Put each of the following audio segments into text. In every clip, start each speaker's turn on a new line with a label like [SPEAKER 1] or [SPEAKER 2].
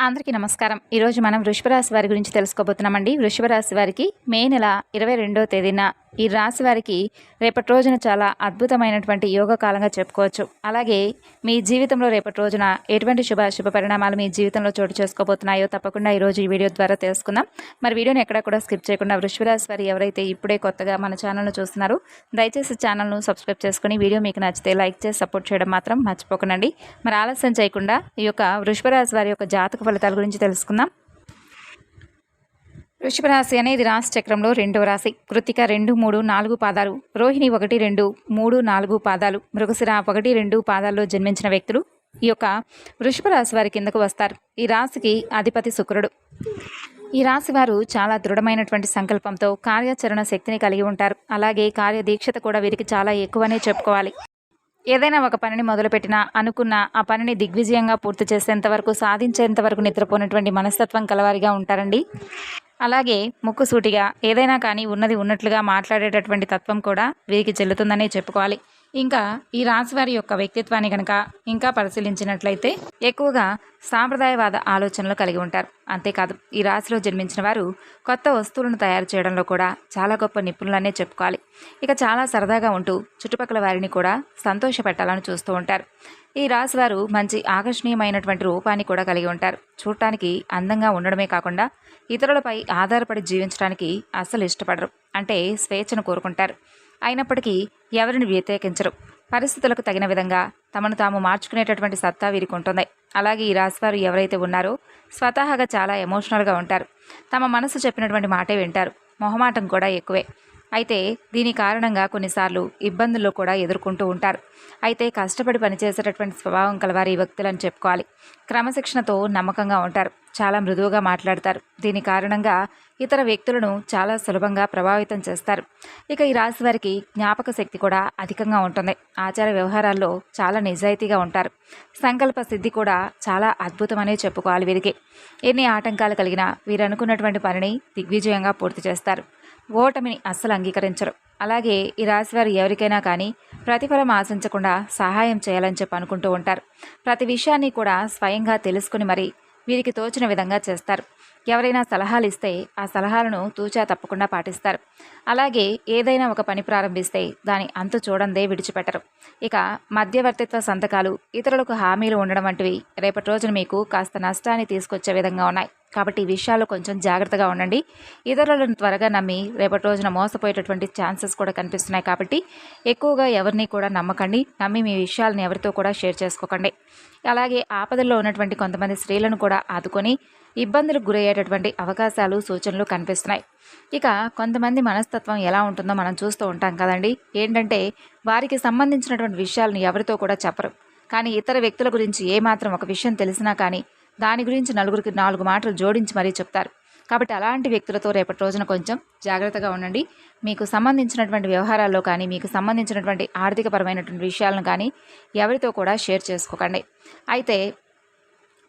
[SPEAKER 1] అందరికీ నమస్కారం. ఈరోజు మనం వృషభరాశి వారి గురించి తెలుసుకోబోతున్నామండి. వృషభరాశి వారికి మే నెల ఇరవై రెండో తేదీన ఈ రాశి వారికి రేపటి రోజున చాలా అద్భుతమైనటువంటి యోగ కాలంగా చెప్పుకోవచ్చు. అలాగే మీ జీవితంలో రేపటి రోజున ఎటువంటి శుభ శుభ పరిణామాలు మీ జీవితంలో చోటు చేసుకోబోతున్నాయో తప్పకుండా ఈరోజు ఈ వీడియో ద్వారా తెలుసుకుందాం. మరి వీడియోని ఎక్కడా కూడా స్కిప్ చేయకుండా వృషభరాశి వారి ఎవరైతే ఇప్పుడే కొత్తగా మన ఛానల్ను చూస్తున్నారో దయచేసి ఛానల్ను సబ్స్క్రైబ్ చేసుకుని వీడియో మీకు నచ్చితే లైక్ చేసి సపోర్ట్ చేయడం మాత్రం మర్చిపోకండి. మరి ఆలస్యం చేయకుండా ఈ యొక్క వృషభరాశి వారి యొక్క జాతక ఫలితాల గురించి తెలుసుకుందాం. వృషభ రాశి అనేది రాశి చక్రంలో రెండవ రాశి. కృతిక రెండు మూడు నాలుగు పాదాలు. రోహిణి ఒకటి రెండు మూడు నాలుగు పాదాలు. మృగశిర ఒకటి రెండు పాదాల్లో జన్మించిన వ్యక్తులు ఈ యొక్క వృషభ రాశి వారి కిందకు వస్తారు. ఈ రాశికి అధిపతి శుక్రుడు. ఈ రాశి వారు చాలా దృఢమైనటువంటి సంకల్పంతో కార్యాచరణ శక్తిని కలిగి ఉంటారు. అలాగే కార్యదీక్షత కూడా వీరికి చాలా ఎక్కువనే చెప్పుకోవాలి. ఏదైనా ఒక పనిని మొదలుపెట్టినా అనుకున్న ఆ పనిని దిగ్విజయంగా పూర్తి చేసేంత వరకు సాధించేంత వరకు నిద్రపోయినటువంటి మనస్తత్వం కలవారిగా ఉంటారండి. అలాగే ముక్కుసూటిగా ఏదైనా కానీ ఉన్నది ఉన్నట్లుగా మాట్లాడేటటువంటి తత్వం కూడా వీరికి చెల్లుతుందనే చెప్పుకోవాలి. ఇంకా ఈ రాశివారి యొక్క వ్యక్తిత్వాన్ని కనుక ఇంకా పరిశీలించినట్లయితే ఎక్కువగా సాంప్రదాయవాద ఆలోచనలు కలిగి ఉంటారు. అంతేకాదు ఈ రాశిలో జన్మించిన వారు కొత్త వస్తువులను తయారు చేయడంలో కూడా చాలా గొప్ప నిపుణులనే చెప్పుకోవాలి. ఇక చాలా సరదాగా ఉంటూ చుట్టుపక్కల వారిని కూడా సంతోషపెట్టాలని చూస్తూ ఉంటారు. ఈ రాశి వారు మంచి ఆకర్షణీయమైనటువంటి రూపాన్ని కూడా కలిగి ఉంటారు. చూడటానికి అందంగా ఉండడమే కాకుండా ఇతరులపై ఆధారపడి జీవించడానికి అస్సలు ఇష్టపడరు. అంటే స్వేచ్ఛను కోరుకుంటారు. అయినప్పటికీ ఎవరిని వ్యతిరేకించరు. పరిస్థితులకు తగిన విధంగా తమను తాము మార్చుకునేటటువంటి సత్తా వీరికి ఉంటుంది. అలాగే ఈ రాశివారు ఎవరైతే ఉన్నారో స్వతహాగా చాలా ఎమోషనల్గా ఉంటారు. తమ మనసు చెప్పినటువంటి మాటే వింటారు. మొహమాటం కూడా ఎక్కువే. అయితే దీని కారణంగా కొన్నిసార్లు ఇబ్బందుల్లో కూడా ఎదుర్కొంటూ ఉంటారు. అయితే కష్టపడి పనిచేసేటటువంటి స్వభావం కలవారి ఈ వ్యక్తులని చెప్పుకోవాలి. క్రమశిక్షణతో నమ్మకంగా ఉంటారు. చాలా మృదువుగా మాట్లాడతారు. దీని కారణంగా ఇతర వ్యక్తులను చాలా సులభంగా ప్రభావితం చేస్తారు. ఇక ఈ రాశి వారికి జ్ఞాపక శక్తి కూడా అధికంగా ఉంటుంది. ఆచార వ్యవహారాల్లో చాలా నిజాయితీగా ఉంటారు. సంకల్ప సిద్ధి కూడా చాలా అద్భుతమనే చెప్పుకోవాలి వీరికి. ఎన్ని ఆటంకాలు కలిగినా వీరు అనుకున్నటువంటి పనిని దిగ్విజయంగా పూర్తి చేస్తారు. ఓటమిని అస్సలు అంగీకరించరు. అలాగే ఈ రాశివారు ఎవరికైనా కానీ ప్రతిఫలం ఆశించకుండా సహాయం చేయాలని చెప్పి అనుకుంటూ ఉంటారు. ప్రతి విషయాన్ని కూడా స్వయంగా తెలుసుకుని మరి వీరికి తోచిన విధంగా చేస్తారు. ఎవరైనా సలహాలు ఇస్తే ఆ సలహాలను తూచా తప్పకుండా పాటిస్తారు. అలాగే ఏదైనా ఒక పని ప్రారంభిస్తే దాని అంతు చూడందే విడిచిపెట్టరు. ఇక మధ్యవర్తిత్వ సంతకాలు ఇతరులకు హామీలు ఉండడం వంటివి రేపటి రోజున మీకు కాస్త నష్టాన్ని తీసుకొచ్చే విధంగా ఉన్నాయి. కాబట్టి ఈ విషయాల్లో కొంచెం జాగ్రత్తగా ఉండండి. ఇతరులను త్వరగా నమ్మి రేపటి రోజున మోసపోయేటటువంటి ఛాన్సెస్ కూడా కనిపిస్తున్నాయి కాబట్టి ఎక్కువగా ఎవరిని కూడా నమ్మకండి. నమ్మి మీ విషయాలను ఎవరితో కూడా షేర్ చేసుకోకండి. అలాగే ఆపదల్లో ఉన్నటువంటి కొంతమంది స్త్రీలను కూడా ఆదుకొని ఇబ్బందులకు గురయ్యేటటువంటి అవకాశాలు సూచనలు కనిపిస్తున్నాయి. ఇక కొంతమంది మనస్తత్వం ఎలా ఉంటుందో మనం చూస్తూ ఉంటాం కదండి. ఏంటంటే వారికి సంబంధించినటువంటి విషయాలను ఎవరితో కూడా చెప్పరు. కానీ ఇతర వ్యక్తుల గురించి ఏమాత్రం ఒక విషయం తెలిసినా కానీ దాని గురించి నలుగురికి నాలుగు మాటలు జోడించి మరీ చెప్తారు. కాబట్టి అలాంటి వ్యక్తులతో రేపటి రోజున కొంచెం జాగ్రత్తగా ఉండండి. మీకు సంబంధించినటువంటి వ్యవహారాల్లో కానీ మీకు సంబంధించినటువంటి ఆర్థికపరమైనటువంటి విషయాలను కానీ ఎవరితో కూడా షేర్ చేసుకోకండి. అయితే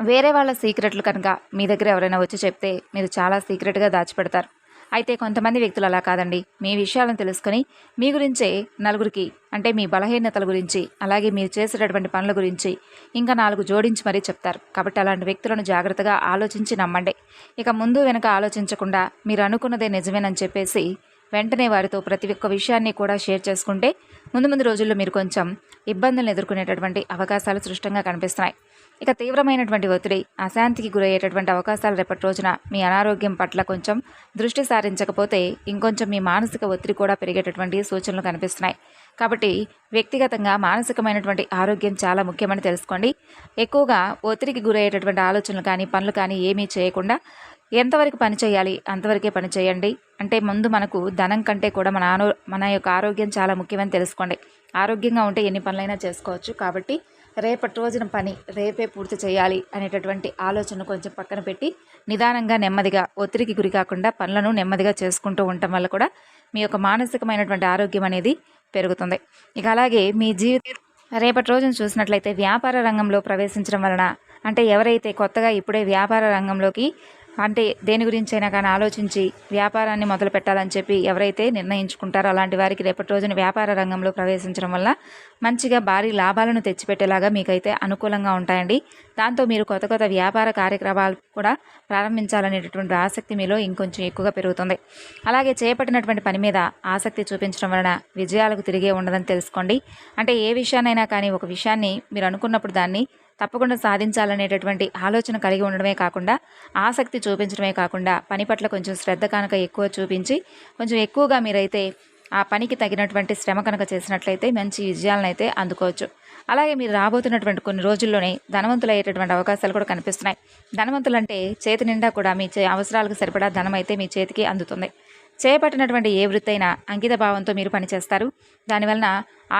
[SPEAKER 1] వేరే వాళ్ళ సీక్రెట్లు కనుక మీ దగ్గర ఎవరైనా వచ్చి చెప్తే మీరు చాలా సీక్రెట్గా దాచిపెడతారు. అయితే కొంతమంది వ్యక్తులు అలా కాదండి. మీ విషయాలను తెలుసుకొని మీ గురించే నలుగురికి అంటే మీ బలహీనతల గురించి అలాగే మీరు చేసేటటువంటి పనుల గురించి ఇంకా నాలుగు జోడించి మరీ చెప్తారు. కాబట్టి అలాంటి వ్యక్తులను జాగ్రత్తగా ఆలోచించి నమ్మండి. ఇక ముందు వెనక ఆలోచించకుండా మీరు అనుకున్నదే నిజమేనని చెప్పేసి వెంటనే వారితో ప్రతి ఒక్క విషయాన్ని కూడా షేర్ చేసుకుంటే ముందు ముందు రోజుల్లో మీరు కొంచెం ఇబ్బందులను ఎదుర్కొనేటటువంటి అవకాశాలు సృష్టంగా కనిపిస్తున్నాయి. ఇక తీవ్రమైనటువంటి ఒత్తిడి అశాంతికి గురయ్యేటటువంటి అవకాశాలు రేపటి రోజున మీ అనారోగ్యం పట్ల కొంచెం దృష్టి సారించకపోతే ఇంకొంచెం మీ మానసిక ఒత్తిడి కూడా పెరిగేటటువంటి సూచనలు కనిపిస్తున్నాయి. కాబట్టి వ్యక్తిగతంగా మానసికమైనటువంటి ఆరోగ్యం చాలా ముఖ్యమని తెలుసుకోండి. ఎక్కువగా ఒత్తిడికి గురయ్యేటటువంటి ఆలోచనలు కానీ పనులు కానీ ఏమీ చేయకుండా ఎంతవరకు పని చేయాలి అంతవరకే పని చేయండి. అంటే ముందు మనకు ధనం కంటే కూడా మన ఆరో మన యొక్క ఆరోగ్యం చాలా ముఖ్యమని తెలుసుకోండి. ఆరోగ్యంగా ఉంటే ఎన్ని పనులైనా చేసుకోవచ్చు కాబట్టి రేపటి రోజున పని రేపే పూర్తి చేయాలి అనేటటువంటి ఆలోచన కొంచెం పక్కన పెట్టి నిదానంగా నెమ్మదిగా ఒత్తిడికి గురి కాకుండా పనులను నెమ్మదిగా చేసుకుంటూ ఉండటం వల్ల కూడా మీ యొక్క మానసికమైనటువంటి ఆరోగ్యం అనేది పెరుగుతుంది. ఇక అలాగే మీ జీవిత రేపటి రోజున చూసినట్లయితే వ్యాపార రంగంలో ప్రవేశించడం వలన అంటే ఎవరైతే కొత్తగా ఇప్పుడే వ్యాపార రంగంలోకి అంటే దేని గురించి అయినా కానీ ఆలోచించి వ్యాపారాన్ని మొదలు పెట్టాలని చెప్పి ఎవరైతే నిర్ణయించుకుంటారో అలాంటి వారికి రేపటి రోజున వ్యాపార రంగంలో ప్రవేశించడం వల్ల మంచిగా భారీ లాభాలను తెచ్చిపెట్టేలాగా మీకైతే అనుకూలంగా ఉంటాయండి. దాంతో మీరు కొత్త కొత్త వ్యాపార కార్యక్రమాలు కూడా ప్రారంభించాలనేటటువంటి ఆసక్తి మీలో ఇంకొంచెం ఎక్కువగా పెరుగుతుంది. అలాగే చేపట్టినటువంటి పని మీద ఆసక్తి చూపించడం వలన విజయాలకు తిరిగే ఉండదని తెలుసుకోండి. అంటే ఏ విషయాన్నైనా కానీ ఒక విషయాన్ని మీరు అనుకున్నప్పుడు దాన్ని తప్పకుండా సాధించాలనేటటువంటి ఆలోచన కలిగి ఉండడమే కాకుండా ఆసక్తి చూపించడమే కాకుండా పని పట్ల కొంచెం శ్రద్ధ కనుక ఎక్కువ చూపించి కొంచెం ఎక్కువగా మీరైతే ఆ పనికి తగినటువంటి శ్రమ కనుక చేసినట్లయితే మంచి విజయాలను అయితే అందుకోవచ్చు. అలాగే మీరు రాబోతున్నటువంటి కొన్ని రోజుల్లోనే ధనవంతులు అయ్యేటటువంటి అవకాశాలు కూడా కనిపిస్తున్నాయి. ధనవంతులు అంటే చేతి నిండా కూడా మీ చే అవసరాలకు సరిపడా ధనం అయితే మీ చేతికి అందుతుంది. చేపట్టినటువంటి ఏ వృత్తి అయినా అంకిత భావంతో మీరు పనిచేస్తారు. దానివలన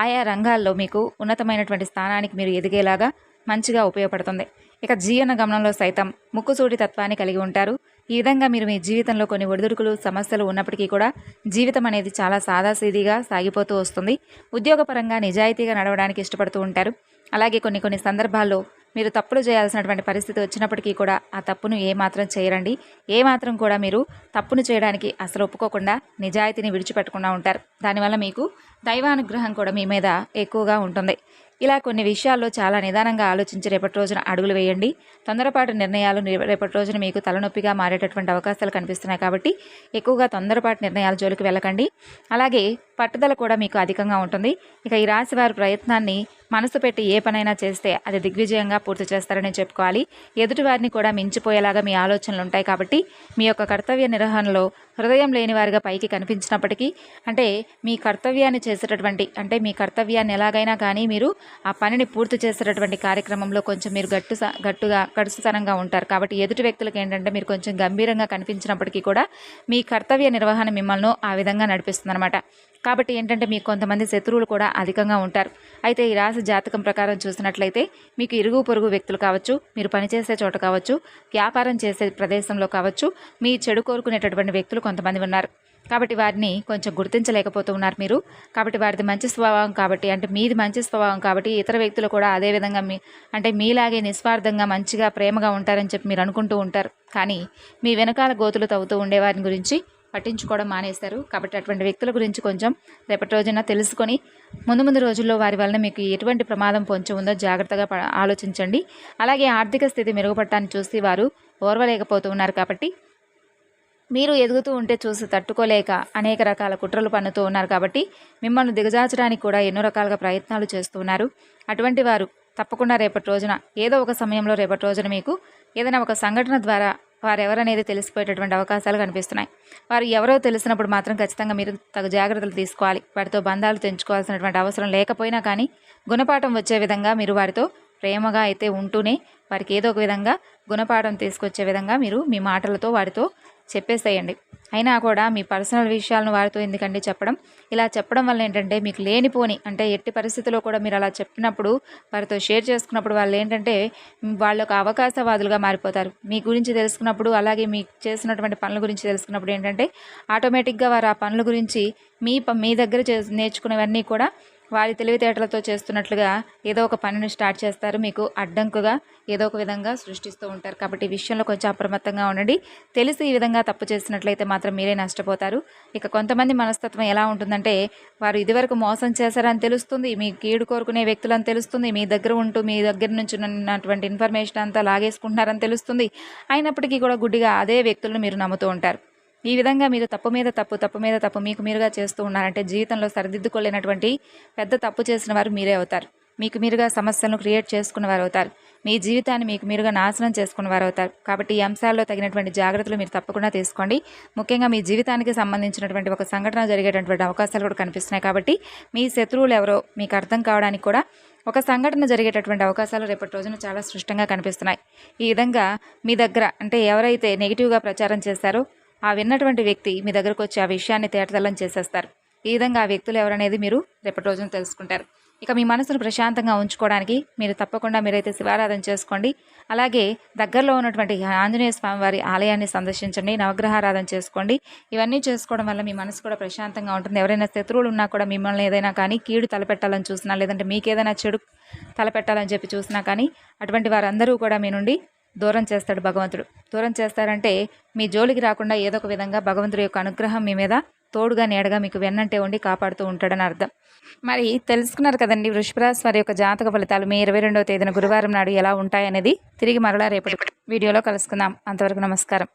[SPEAKER 1] ఆయా రంగాల్లో మీకు ఉన్నతమైనటువంటి స్థానానికి మీరు ఎదిగేలాగా మంచిగా ఉపయోగపడుతుంది. ఇక జీవన గమనంలో సైతం ముక్కుసూటి తత్వాన్ని కలిగి ఉంటారు. ఈ విధంగా మీరు మీ జీవితంలో కొన్ని ఒడిదుడుకులు సమస్యలు ఉన్నప్పటికీ కూడా జీవితం అనేది చాలా సాదాసీదిగా సాగిపోతూ వస్తుంది. ఉద్యోగపరంగా నిజాయితీగా నడవడానికి ఇష్టపడుతూ ఉంటారు. అలాగే కొన్ని కొన్ని సందర్భాల్లో మీరు తప్పులు చేయాల్సినటువంటి పరిస్థితి వచ్చినప్పటికీ కూడా ఆ తప్పును ఏమాత్రం చేయరండి. ఏమాత్రం కూడా మీరు తప్పును చేయడానికి అసలు ఒప్పుకోకుండా నిజాయితీని విడిచిపెట్టకుండా ఉంటారు. దానివల్ల మీకు దైవానుగ్రహం కూడా మీ మీద ఎక్కువగా ఉంటుంది. ఇలా కొన్ని విషయాల్లో చాలా నిదానంగా ఆలోచించి రేపటి రోజున అడుగులు వేయండి. తొందరపాటు నిర్ణయాలు రేపటి రోజున మీకు తలనొప్పిగా మారేటటువంటి అవకాశాలు కనిపిస్తున్నాయి కాబట్టి ఎక్కువగా తొందరపాటు నిర్ణయాల జోలికి వెళ్ళకండి. అలాగే పట్టుదల కూడా మీకు అధికంగా ఉంటుంది. ఇక ఈ రాశి వారి ప్రయత్నాన్ని మనసు పెట్టి ఏ పనైనా చేస్తే అది దిగ్విజయంగా పూర్తి చేస్తారని చెప్పుకోవాలి. ఎదుటి వారిని కూడా మించిపోయేలాగా మీ ఆలోచనలు ఉంటాయి కాబట్టి మీ యొక్క కర్తవ్య నిర్వహణలో హృదయం లేని వారిగా పైకి కనిపించినప్పటికీ అంటే మీ కర్తవ్యాన్ని చేసేటటువంటి అంటే మీ కర్తవ్యాన్ని ఎలాగైనా కానీ మీరు ఆ పనిని పూర్తి చేసేటటువంటి కార్యక్రమంలో కొంచెం మీరు గట్టు స- గట్టుగా గడుసుతనంగా ఉంటారు. కాబట్టి ఎదుటి వ్యక్తులకు ఏంటంటే మీరు కొంచెం గంభీరంగా కనిపించినప్పటికీ కూడా మీ కర్తవ్య నిర్వహణ మిమ్మల్ని ఆ విధంగా నడిపిస్తుందన్నమాట. కాబట్టి ఏంటంటే మీకు కొంతమంది శత్రువులు కూడా అధికంగా ఉంటారు. అయితే ఈ రాశి జాతకం ప్రకారం చూసినట్లయితే మీకు ఇరుగు పొరుగు వ్యక్తులు కావచ్చు మీరు పనిచేసే చోట కావచ్చు వ్యాపారం చేసే ప్రదేశంలో కావచ్చు మీ చెడు కోరుకునేటటువంటి వ్యక్తులు కొంతమంది ఉన్నారు. కాబట్టి వారిని కొంచెం గుర్తించలేకపోతూ ఉన్నారు మీరు. కాబట్టి వారిది మంచి స్వభావం కాబట్టి అంటే మీది మంచి స్వభావం కాబట్టి ఇతర వ్యక్తులు కూడా అదే విధంగా మీ అంటే మీలాగే నిస్వార్థంగా మంచిగా ప్రేమగా ఉంటారని చెప్పి మీరు అనుకుంటూ ఉంటారు. కానీ మీ వెనకాల గోతులు తవ్వుతూ ఉండే వారిని గురించి పట్టించుకోవడం మానేస్తారు కాబట్టి అటువంటి వ్యక్తుల గురించి కొంచెం రేపటి రోజున తెలుసుకొని ముందు ముందు రోజుల్లో వారి వలన మీకు ఎటువంటి ప్రమాదం పొంచి ఉందో జాగ్రత్తగా ప- ఆలోచించండి. అలాగే ఆర్థిక స్థితి మెరుగుపడటాన్ని చూసి వారు ఓర్వలేకపోతూ ఉన్నారు కాబట్టి మీరు ఎదుగుతూ ఉంటే చూసి తట్టుకోలేక అనేక రకాల కుట్రలు పన్నుతూ ఉన్నారు కాబట్టి మిమ్మల్ని దిగజార్చడానికి కూడా ఎన్నో రకాలుగా ప్రయత్నాలు చేస్తున్నారు అటువంటి వారు తప్పకుండా రేపటి రోజున ఏదో ఒక సమయంలో రేపటి రోజున మీకు ఏదైనా ఒక సంఘటన ద్వారా వారెవరనేది తెలిసిపోయేటటువంటి అవకాశాలు కనిపిస్తున్నాయి. వారు ఎవరో తెలిసినప్పుడు మాత్రం ఖచ్చితంగా మీరు తగు జాగ్రత్తలు తీసుకోవాలి. వారితో బంధాలు తెంచుకోవాల్సినటువంటి అవసరం లేకపోయినా కానీ గుణపాఠం వచ్చే విధంగా మీరు వారితో ప్రేమగా అయితే ఉంటూనే వారికి ఏదో ఒక విధంగా గుణపాఠం తీసుకొచ్చే విధంగా మీరు మీ మాటలతో వారితో చెప్పేసేయండి. అయినా కూడా మీ పర్సనల్ విషయాలను వారితో ఎందుకండి చెప్పడం? ఇలా చెప్పడం వల్ల ఏంటంటే మీకు లేనిపోని అంటే ఎట్టి పరిస్థితుల్లో కూడా మీరు అలా చెప్పినప్పుడు వారితో షేర్ చేసుకున్నప్పుడు వాళ్ళు ఏంటంటే మ్, వాళ్ళు ఒక అవకాశవాదులుగా మారిపోతారు. మీ గురించి తెలుసుకున్నప్పుడు అలాగే మీకు చేసినటువంటి పనుల గురించి తెలుసుకున్నప్పుడు ఏంటంటే ఆటోమేటిక్గా వారు ఆ పనుల గురించి మీ ప- మీ దగ్గర చే నేర్చుకునేవన్నీ కూడా వారి తెలివితేటలతో చేస్తున్నట్లుగా ఏదో ఒక పనిని స్టార్ట్ చేస్తారు. మీకు అడ్డంకుగా ఏదో ఒక విధంగా సృష్టిస్తూ ఉంటారు. కాబట్టి ఈ విషయంలో కొంచెం అప్రమత్తంగా ఉండండి. తెలిసి ఈ విధంగా తప్పు చేసినట్లయితే మాత్రం మీరే నష్టపోతారు. ఇక కొంతమంది మనస్తత్వం ఎలా ఉంటుందంటే వారు ఇదివరకు మోసం చేశారని తెలుస్తుంది మీ కీడు కోరుకునే వ్యక్తులని తెలుస్తుంది మీ దగ్గర ఉంటూ మీ దగ్గర నుంచి ఉన్నటువంటి ఇన్ఫర్మేషన్ అంతా లాగేసుకుంటున్నారని తెలుస్తుంది. అయినప్పటికీ కూడా గుడ్డిగా అదే వ్యక్తులను మీరు నమ్ముతూ ఉంటారు. ఈ విధంగా మీరు తప్పు మీద తప్పు తప్పు మీద తప్పు మీకు మీరుగా చేస్తూ ఉన్నారంటే జీవితంలో సరిదిద్దుకోలేనటువంటి పెద్ద తప్పు చేసిన వారు మీరే అవుతారు. మీకు మీరుగా సమస్యలను క్రియేట్ చేసుకున్నవారు అవుతారు. మీ జీవితాన్ని మీకు మీరుగా నాశనం చేసుకున్నవారు అవుతారు. కాబట్టి ఈ అంశాల్లో తగినటువంటి జాగ్రత్తలు మీరు తప్పకుండా తీసుకోండి. ముఖ్యంగా మీ జీవితానికి సంబంధించినటువంటి ఒక సంఘటన జరిగేటటువంటి అవకాశాలు కూడా కనిపిస్తున్నాయి. కాబట్టి మీ శత్రువులు ఎవరో మీకు అర్థం కావడానికి కూడా ఒక సంఘటన జరిగేటటువంటి అవకాశాలు రేపటి రోజున చాలా స్పష్టంగా కనిపిస్తున్నాయి. ఈ విధంగా మీ దగ్గర అంటే ఎవరైతే నెగిటివ్గా ప్రచారం చేశారో ఆ విన్నటువంటి వ్యక్తి మీ దగ్గరకు వచ్చి ఆ విషయాన్ని తేటతెల్లం చేసేస్తారు. ఈ విధంగా ఆ వ్యక్తులు ఎవరనేది మీరు రేపటి రోజున తెలుసుకుంటారు. ఇక మీ మనసును ప్రశాంతంగా ఉంచుకోవడానికి మీరు తప్పకుండా మీరైతే శివారాధన చేసుకోండి. అలాగే దగ్గరలో ఉన్నటువంటి ఆంజనేయ స్వామి వారి ఆలయాన్ని సందర్శించండి నవగ్రహారాధన చేసుకోండి. ఇవన్నీ చేసుకోవడం వల్ల మీ మనసు కూడా ప్రశాంతంగా ఉంటుంది. ఎవరైనా శత్రువులు ఉన్నా కూడా మిమ్మల్ని ఏదైనా కానీ కీడు తలపెట్టాలని చూసినా లేదంటే మీకు ఏదైనా చెడు తలపెట్టాలని చెప్పి చూసినా కానీ అటువంటి వారందరూ కూడా మీ నుండి దూరం చేస్తాడు భగవంతుడు. దూరం చేస్తారంటే మీ జోలికి రాకుండా ఏదో ఒక విధంగా భగవంతుడి యొక్క అనుగ్రహం మీ మీద తోడుగా నీడగా మీకు వెన్నంటే ఉండి కాపాడుతూ ఉంటాడని అర్థం. మరి తెలుసుకున్నారు కదండి వృషభరాశి వారి యొక్క జాతక ఫలితాలు. మీ ఇరవై రెండవ తేదీన గురువారం నాడు ఎలా ఉంటాయనేది తిరిగి మరలా రేపటి వీడియోలో కలుసుకుందాం. అంతవరకు నమస్కారం.